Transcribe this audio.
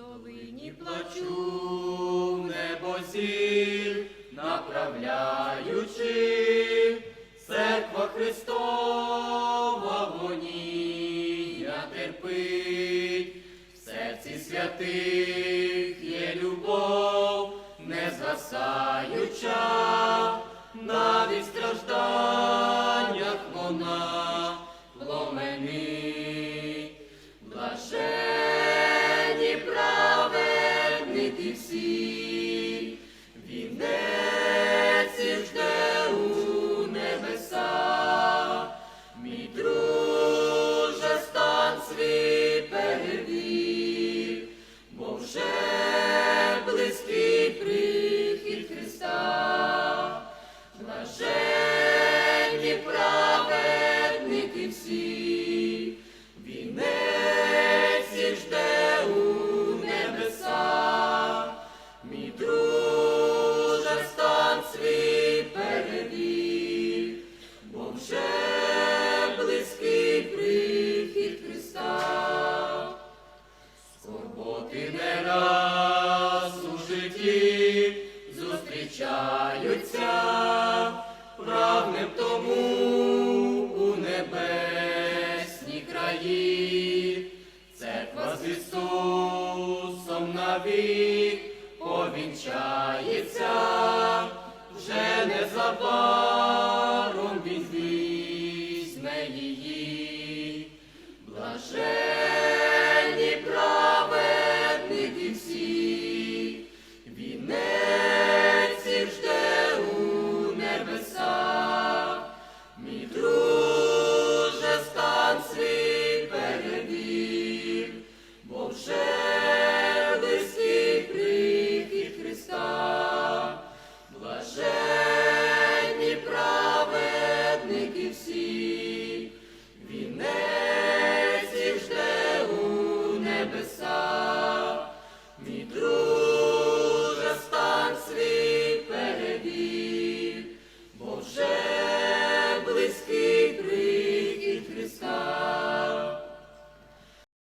долині плачу, небосів, направляючи. Церква Христова вонія терпить, в серці святих є любов, не згасаюча, навіть стражданнях вона пломенить. церква з Ісусом навік повінчається, вже не забав.